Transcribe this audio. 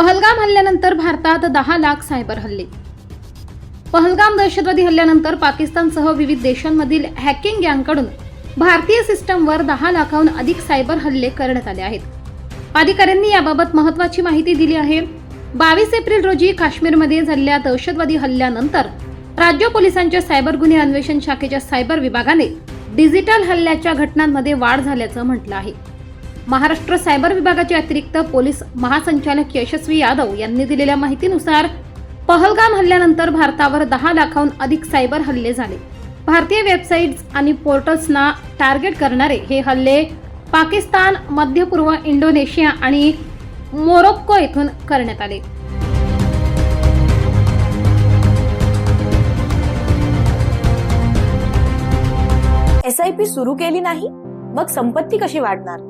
पहलगाम हल्ल्यानंतर भारतात दहा लाख सायबर हल्ले. पहलगाम दहशतवादी हल्ल्यानंतर पाकिस्तानसह विविध देशांमधील हॅकिंग गँगकडून भारतीय सिस्टमवर दहा लाखाहून अधिक सायबर हल्ले करण्यात आले आहेत. अधिकाऱ्यांनी याबाबत महत्वाची माहिती दिली आहे. बावीस एप्रिल रोजी काश्मीरमध्ये झालेल्या दहशतवादी हल्ल्यानंतर राज्य पोलिसांच्या सायबर गुन्हे अन्वेषण शाखेच्या सायबर विभागाने डिजिटल हल्ल्याच्या घटनांमध्ये वाढ झाल्याचं म्हटलं आहे. महाराष्ट्र सायबर विभागाचे अतिरिक्त पोलीस महासंचालक यशस्वी यादव यांनी दिलेल्या माहितीनुसार पहलगाम हल्ल्यानंतर भारतावर दहा लाखाहून अधिक सायबर हल्ले झाले. भारतीय वेबसाईट्स आणि पोर्टल्सना टार्गेट करणारे हे हल्ले पाकिस्तान मध्य पूर्व इंडोनेशिया आणि मोरोक्को येथून करण्यात आले. एस आय पी सुरू केली नाही मग संपत्ती कशी वाढणार?